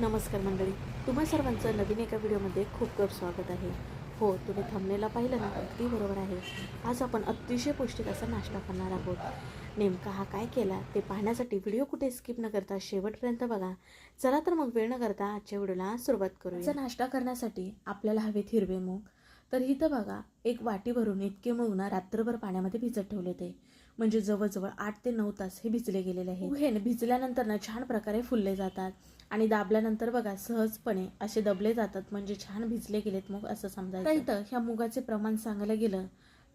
नमस्कार मंडळी. तुम्हा सर्वांचं नवीन एका व्हिडिओमध्ये खूप खूप स्वागत आहे. हो तुम्ही थंबनेला पाहिलं ना अगदी बरोबर आहे. आज आपण अतिशय पौष्टिक असा नाश्ता करणार आहोत. नेमका हा काय केला ते पाहण्यासाठी व्हिडिओ कुठे स्किप न करता शेवटपर्यंत बघा. चला तर मग वेळ न करता आजच्या व्हिडिओला सुरुवात करूया. नाश्ता करण्यासाठी आपल्याला हवेत हिरवे मूग. तर इथं बघा एक वाटी भरून इतके मूग ना रात्रभर पाण्यामध्ये भिजत ठेवले ते म्हणजे जवळजवळ आठ ते नऊ तास हे भिजले गेलेले आहे हे भिजल्यानंतर ना छान प्रकारे फुलले जातात. आणि दाबल्यानंतर बघा सहजपणे असे दबले जातात म्हणजे छान भिजले गेलेत मग असं समजायचं. इथं ह्या मुगाचे प्रमाण सांगायला गेलं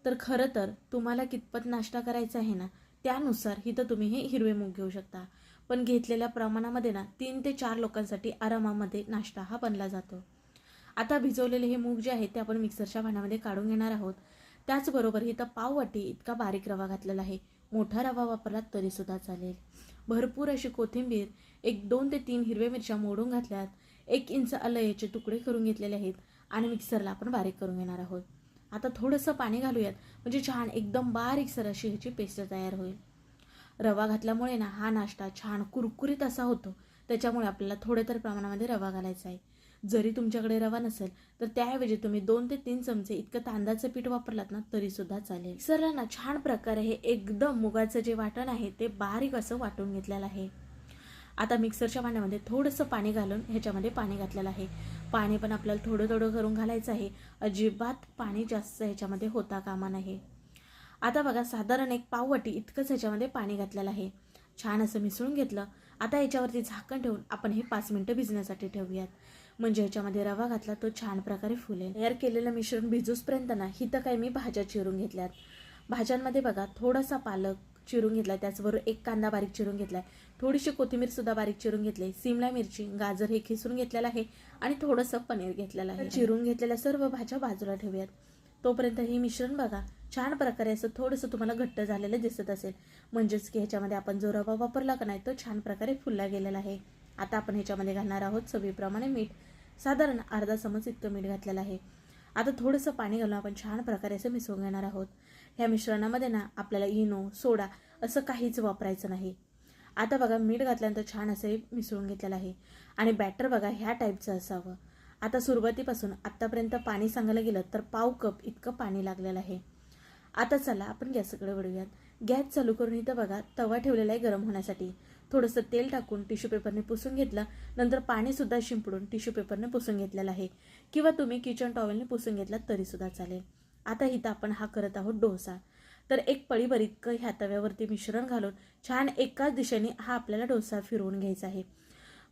तर खरं तर तुम्हाला कितपत नाश्ता करायचा आहे ना त्यानुसार इथं तुम्ही हे हिरवे मूग घेऊ शकता. पण घेतलेल्या प्रमाणामध्ये ना तीन ते चार लोकांसाठी आरामामध्ये नाश्ता हा बनला जातो. आता भिजवलेले हे मूग जे आहे ते आपण मिक्सरच्या भांड्यामध्ये काढून घेणार आहोत. त्याचबरोबर इथं पाववाटी इतका बारीक रवा घातलेला आहे. मोठा रवा वापरला तरीसुद्धा चालेल. भरपूर अशी कोथिंबीर एक दोन ते तीन हिरव्या मिरच्या मोडून घातल्यात. एक इंच आलं याचे तुकडे करून घेतलेले आहेत आणि मिक्सरला आपण बारीक करून घेणार आहोत. आता थोडंसं पाणी घालूयात म्हणजे छान एकदम बारीकसर अशी ह्याची पेस्ट तयार होईल. रवा घातल्यामुळे ना हा नाश्ता छान कुरकुरीत असा होतो. त्याच्यामुळे आपल्याला थोडे तर प्रमाणामध्ये रवा घालायचा आहे. जरी तुमच्याकडे रवा नसेल तर त्याऐवजी तुम्ही दोन ते तीन चमचे इतकं तांदळाचं पीठ वापरलात ना तरीसुद्धा चालेल. सरला ना छान प्रकारे हे एकदम मुगाचं जे वाटण आहे ते बारीक असं वाटून घेतलेलं आहे. आता मिक्सरच्या पाण्यामध्ये थोडंसं पाणी घालून ह्याच्यामध्ये पाणी घातलेलं आहे. पाणी पण आपल्याला थोडं थोडं करून घालायचं आहे. अजिबात पाणी जास्त ह्याच्यामध्ये होता कामा नाही आता बघा साधारण एक पाववाटी इतकंच ह्याच्यामध्ये पाणी घातलेलं आहे. छान असं मिसळून घेतलं. आता याच्यावरती झाकण ठेवून आपण हे पाच मिनटं भिजण्यासाठी ठेवूयात. म्हणजे ह्याच्यामध्ये रवा घातला तो छान प्रकारे फुलेल. तयार केलेलं मिश्रण भिजूसपर्यंत ना हिथं काही मी भाज्या चिरून घेतल्यात. भाज्यांमध्ये बघा थोडासा पालक चिरून घेतलाय. त्याचबरोबर एक कांदा बारीक चिरून घेतलाय. थोडीशी कोथिंबीर सुद्धा बारीक चिरून घेतली. सिमला मिरची गाजर हे खिसून घेतलेलं आहे आणि थोडंसं पनीर घेतलेलं आहे. चिरून घेतलेल्या सर्व भाज्या बाजूला ठेवूयात. तोपर्यंत हे मिश्रण बघा. छान प्रकारे असं थोडंसं तुम्हाला घट्ट झालेलं दिसत असेल. म्हणजेच की ह्याच्यामध्ये आपण जो रवा वापरला का नाही तो छान प्रकारे फुलला गेलेला आहे. आता आपण ह्याच्यामध्ये घालणार आहोत चवीप्रमाणे मीठ. साधारण अर्धा चमच इतकं मीठ घातलेलं आहे. आता थोडंसं पाणी घालून आपण छान प्रकारे असं मिसळून घेणार आहोत. ह्या मिश्रणामध्ये ना आपल्याला इनो सोडा असं काहीच वापरायचं नाही. आता बघा मीठ घातल्यानंतर छान असं हे मिसळून घेतलेलं आहे. आणि बॅटर बघा ह्या टाईपचं असावं. आता सुरुवातीपासून आत्तापर्यंत पाणी सांगायला गेलं तर पाव कप इतकं पाणी लागलेलं आहे. आता चला आपण गॅसकडे वळूयात. गॅस चालू करून इथं बघा तवा ठेवलेला आहे गरम होण्यासाठी. थोडंसं तेल टाकून टिश्यू पेपरने पुसून घेतलं. नंतर पाणीसुद्धा शिंपडून टिश्यू पेपरने पुसून घेतलेलं आहे. किंवा तुम्ही किचन टॉवेलने पुसून घेतला तरीसुद्धा चालेल. आता इथं आपण हा करत आहोत डोसा. तर एक पळीभर इतकं ह्या तव्यावरती मिश्रण घालून छान एकाच दिशेने हा आपल्याला डोसा फिरवून घ्यायचा आहे.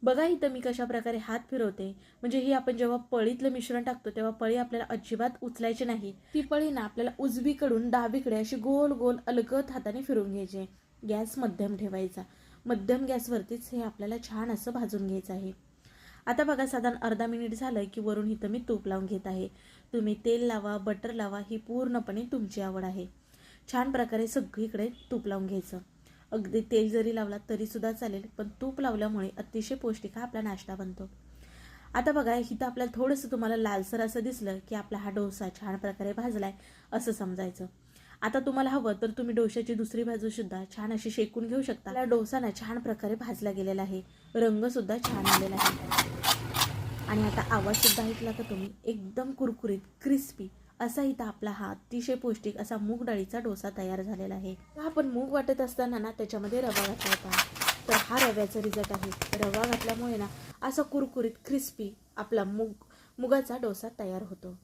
बघा इथं मी कशा प्रकारे हात फिरवते. म्हणजे ही आपण जेव्हा पळीतलं मिश्रण टाकतो तेव्हा पळी आपल्याला अजिबात उचलायची नाही. ती पळी ना आपल्याला उजवीकडून डावीकडे अशी गोल गोल अलगत हाताने फिरवून घ्यायची गॅस मध्यम ठेवायचा. मध्यम गॅसवरतीच हे आपल्याला छान असं भाजून घ्यायचं आहे. आता बघा साधारण अर्धा मिनिट झालं की वरून इथं मी तूप लावून घेत आहे. तुम्ही तेल लावा बटर लावा ही पूर्णपणे तुमची आवड आहे. छान प्रकारे सगळीकडे तूप लावून घ्यायचं. अगदी तेल जरी लावला तरीसुद्धा चालेल पण तूप लावल्यामुळे अतिशय पौष्टिक हा आपला नाश्ता बनतो. आता बघा इथं आपल्याला थोडंसं तुम्हाला लालसर असं दिसलं की आपला हा डोसा छान प्रकारे भाजला आहे असं समजायचं. आता तुम्हाला हवं तर तुम्ही डोशाची दुसरी बाजू सुद्धा छान अशी शेकून घेऊ शकता. आपला डोसा ना छान प्रकारे भाजला गेलेला आहे. रंग सुद्धा छान आलेला आहे. आणि आता आवाज सुद्धा ऐकला का तुम्ही? एकदम कुरकुरीत क्रिस्पी असा इथं आपला हा अतिशय पौष्टिक असा मूग डाळीचा डोसा तयार झालेला आहे. आपण मूग वाटत असताना ना त्याच्यामध्ये रवा घातला होता. तर हा रव्याचा रिझल्ट आहे. रवा घातल्यामुळे ना असा कुरकुरीत क्रिस्पी आपला मूग मुगाचा डोसा तयार होतो.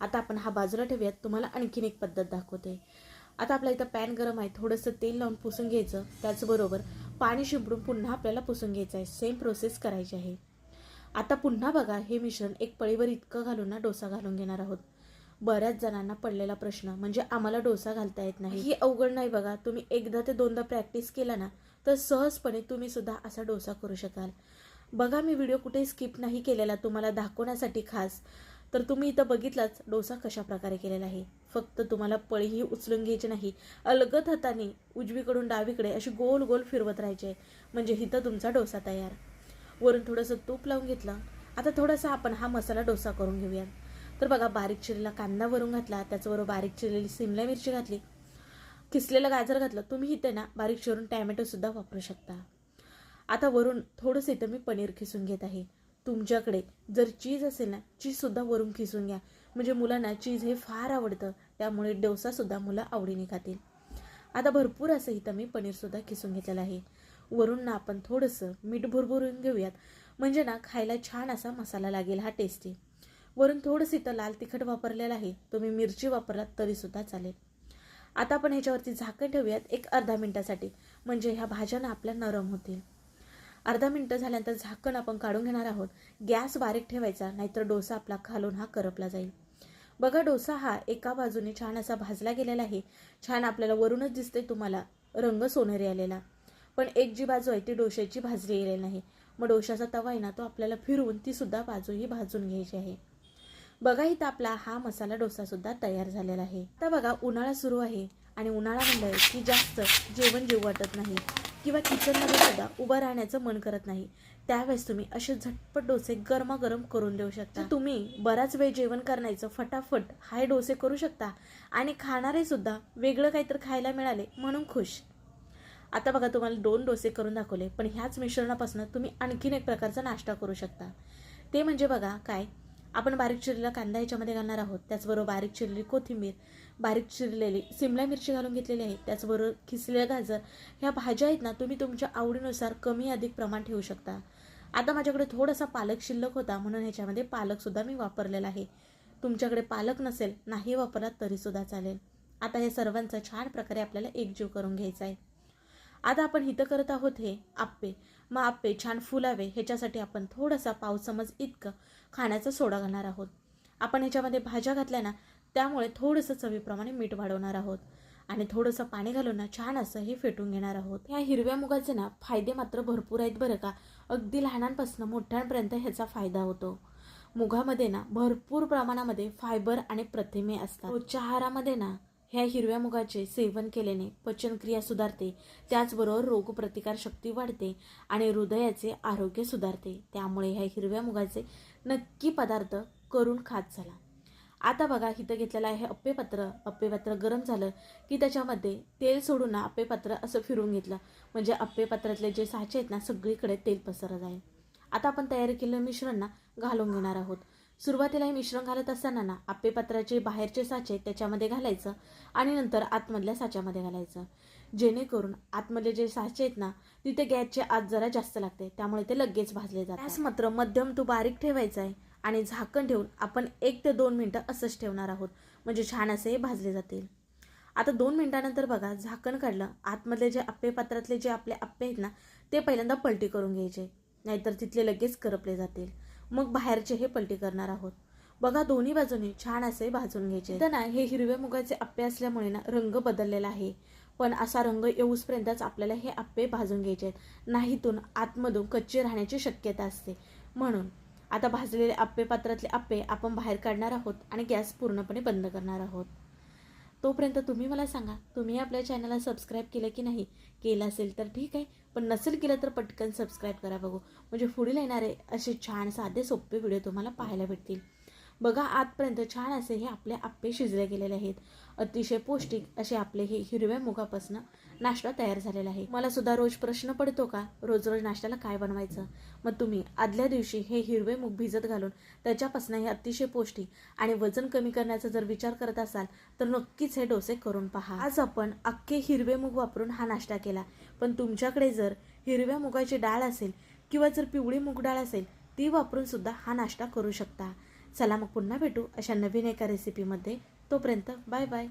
आता आपण हा बाजूला ठेवूयात. तुम्हाला आणखीन एक पद्धत दाखवते. आता आपल्या इथं पॅन गरम आहे. थोडंसं तेल लावून पुसून घ्यायचं. त्याचबरोबर पाणी शिंपडून पुन्हा आपल्याला पुसून घ्यायचं आहे. सेम प्रोसेस करायची आहे. आता पुन्हा बघा हे मिश्रण एक पळीवर इतकं घालून ना डोसा घालून घेणार आहोत. बऱ्याच जणांना पडलेला प्रश्न म्हणजे आम्हाला डोसा घालता येत नाही. ही अवघड नाही बघा. तुम्ही एकदा ते दोनदा प्रॅक्टिस केला ना तर सहजपणे तुम्ही सुद्धा असा डोसा करू शकाल. बघा मी व्हिडिओ कुठे स्किप नाही केलेला. तुम्हाला दाखवण्यासाठी खास. तर तुम्ही इथं बघितलाच डोसा कशा प्रकारे केलेला आहे. फक्त तुम्हाला पळीही उचलून घ्यायची नाही. अलगद हाताने उजवीकडून डावीकडे अशी गोल गोल फिरवत राहायचे. म्हणजे इथं तुमचा डोसा तयार. वरून थोडंसं तूप लावून घेतलं. आता थोडासा आपण हा मसाला डोसा करून घेऊयात तर बघा बारीक चिरलेला कांदा वरून घातला. त्याचबरोबर बारीक चिरलेली सिमला मिरची घातली. किसलेलं गाजर घातलं. तुम्ही इथे ना बारीक चिरून टॅमॅटोसुद्धा वापरू शकता. आता वरून थोडंसं इथं मी पनीर खिसून घेत आहे. तुमच्याकडे जर चीज असेल ना चीजसुद्धा वरून खिसून घ्या. म्हणजे मुलांना चीज हे फार आवडतं त्यामुळे डोसासुद्धा मुलं आवडीने खातील. आता भरपूर असं इथं मी पनीरसुद्धा किसून घेतलेलं आहे. वरून ना आपण थोडंसं मीठ भरभरून घेऊयात. म्हणजे ना खायला छान असा मसाला लागेल हा टेस्टी वरून थोडंसं इथं लाल तिखट वापरलेलं आहे. तुम्ही मिरची वापरलात तरीसुद्धा चालेल. आता आपण ह्याच्यावरती झाकण ठेवूयात एक अर्धा मिनटासाठी. म्हणजे ह्या भाज्यांना आपल्या नरम होतील. अर्धा मिनटं झाल्यानंतर झाकण आपण काढून घेणार आहोत. गॅस बारीक ठेवायचा नाहीतर डोसा आपला खालून हा करपला जाईल. बघा डोसा हा एका बाजूने छान असा भाजला गेलेला आहे. छान आपल्याला वरूनच दिसते तुम्हाला रंग सोनेरी आलेला. पण एक जी बाजू आहे ती डोश्याची भाजली गेलेली नाही. मग डोशाचा तवा आहे ना तो आपल्याला फिरवून ती सुद्धा बाजूही भाजून घ्यायची आहे. बघा इथं आपला हा मसाला डोसा सुद्धा तयार झालेला आहे. तर बघा उन्हाळा सुरू आहे. आणि उन्हाळा म्हणलं की जास्त जेवण जेव वाटत नाही. किंवा किचनमध्ये सुद्धा उभं राहण्याचं मन करत नाही. त्यावेळेस तुम्ही असे झटपट डोसे गरमागरम करून देऊ शकता. तुम्ही बराच वेळ जेवण करण्याचं फटाफट हाय डोसे करू शकता आणि खाणारे सुद्धा वेगळं काहीतरी खायला मिळाले म्हणून खुश. आता बघा तुम्हाला दोन डोसे करून दाखवले पण ह्याच मिश्रणापासून तुम्ही आणखीन एक प्रकारचा नाश्ता करू शकता. ते म्हणजे बघा काय? आपण बारीक चिरलेला कांदा याच्यामध्ये घालणार आहोत. त्याचबरोबर बारीक चिरलेली कोथिंबीर बारीक चिरलेली सिमला मिरची घालून घेतलेली आहे. त्याचबरोबर खिसलेलं गाजर. ह्या भाज्या आहेत ना तुम्ही तुमच्या आवडीनुसार कमी अधिक प्रमाण ठेवू शकता. आता माझ्याकडे थोडासा पालक शिल्लक होता म्हणून ह्याच्यामध्ये पालकसुद्धा मी वापरलेला आहे. तुमच्याकडे पालक नसेल नाही वापरला तरीसुद्धा चालेल. आता हे सर्वांचा छान प्रकारे आपल्याला एकजीव करून घ्यायचा आहे. आता आपण इथं करत आहोत हे आप्पे. मग आप्पे छान फुलावे. ह्याच्यासाठी आपण थोडासा पाव इतकं खाण्याचा सोडा घालणार आहोत. आपण ह्याच्यामध्ये भाज्या घातल्या ना त्यामुळे थोडंसं चवीप्रमाणे मीठ वाढवणार आहोत. आणि थोडंसं पाणी घालून ना छान असं हे फेटून घेणार आहोत. ह्या हिरव्या मुगाचे ना फायदे मात्र भरपूर आहेत बरं का. अगदी लहानांपासून मोठ्यांपर्यंत ह्याचा फायदा होतो. मुगामध्ये ना भरपूर प्रमाणामध्ये फायबर आणि प्रथिमे असतात. रोजच्या आहारामध्ये ना ह्या हिरव्या मुगाचे सेवन केल्याने पचनक्रिया सुधारते. त्याचबरोबर रोगप्रतिकार शक्ती वाढते आणि हृदयाचे आरोग्य सुधारते. त्यामुळे ह्या हिरव्या मुगाचे नक्की पदार्थ करून खात झाला आता बघा इथं घेतलेलं आहे अप्पेपत्र. अप्पेपत्र गरम झालं की त्याच्यामध्ये तेल सोडून ना अप्पेपत्र असं फिरून घेतलं. म्हणजे अप्पेपत्रातले जे साचे आहेत ना सगळीकडे तेल पसरत आहे. आता आपण तयार केलेलं मिश्रण ना घालून घेणार आहोत. सुरुवातीला हे मिश्रण घालत असताना ना आप्पेपत्राचे बाहेरचे साचे त्याच्यामध्ये घालायचं आणि नंतर आतमधल्या साच्यामध्ये घालायचं. जेणेकरून आतमध्ये जे साचे आहेत ना तिथे गॅसचे आत जरा जास्त लागते. त्यामुळे ते लगेच भाजले जातात. गॅस मात्र मध्यम तू बारीक ठेवायचा आहे आणि झाकण ठेवून आपण एक ते दोन मिनटं असंच ठेवणार आहोत. म्हणजे छान असे हे भाजले जातील. आता दोन मिनटानंतर बघा झाकण काढलं. आतमधले जे आप्पे पात्रातले जे आपले आप्पे आहेत ना ते पहिल्यांदा पलटी करून घ्यायचे. नाहीतर तिथले लगेच करपले जातील. मग बाहेरचे हे पलटी करणार आहोत. बघा दोन्ही बाजूने छान असे भाजून घ्यायचे. तर ना हे हिरव्या मुगाचे आप्पे असल्यामुळे ना रंग बदललेला आहे. पण असा रंग येऊसपर्यंतच आपल्याला हे आप्पे भाजून घ्यायचे आहेत. नाहीतून आतमधून कच्चे राहण्याची शक्यता असते. म्हणून आता भाजलेले आप्पे पात्रातले आप्पे आपण बाहेर काढणार आहोत आणि गॅस पूर्णपणे बंद करणार आहोत. तोपर्यंत तुम्ही मला सांगा तुम्ही आपल्या चॅनलला सबस्क्राईब केलं की नाही? केलं असेल तर ठीक आहे पण नसेल केलं तर पटकन सबस्क्राईब करा बघू. म्हणजे पुढील येणारे असे छान साधे सोपे व्हिडिओ तुम्हाला पाहायला भेटतील. बघा आजपर्यंत छान असे हे आपले आप्पे शिजले गेलेले आहेत. अतिशय पौष्टिक असे आपले हे हिरव्या मुगापासून नाश्ता तयार झालेला आहे. मला सुद्धा रोज प्रश्न पडतो का? रोज रोज नाश्त्याला काय बनवायचं? मग तुम्ही आदल्या दिवशी हे हिरवे मूग भिजत घालून त्याच्यापासून हे अतिशय पौष्टिक आणि वजन कमी करण्याचा जर विचार करत असाल तर नक्कीच हे डोसे करून पहा. आज आपण अख्खे हिरवे मूग वापरून हा नाश्ता केला. पण तुमच्याकडे जर हिरव्या मुगाची डाळ असेल किंवा जर पिवळी मूग डाळ असेल ती वापरून सुद्धा हा नाश्ता करू शकता. चला मग पुन्हा भेटू अशा नवीन एका रेसिपीमध्ये तोपर्यंत बाय बाय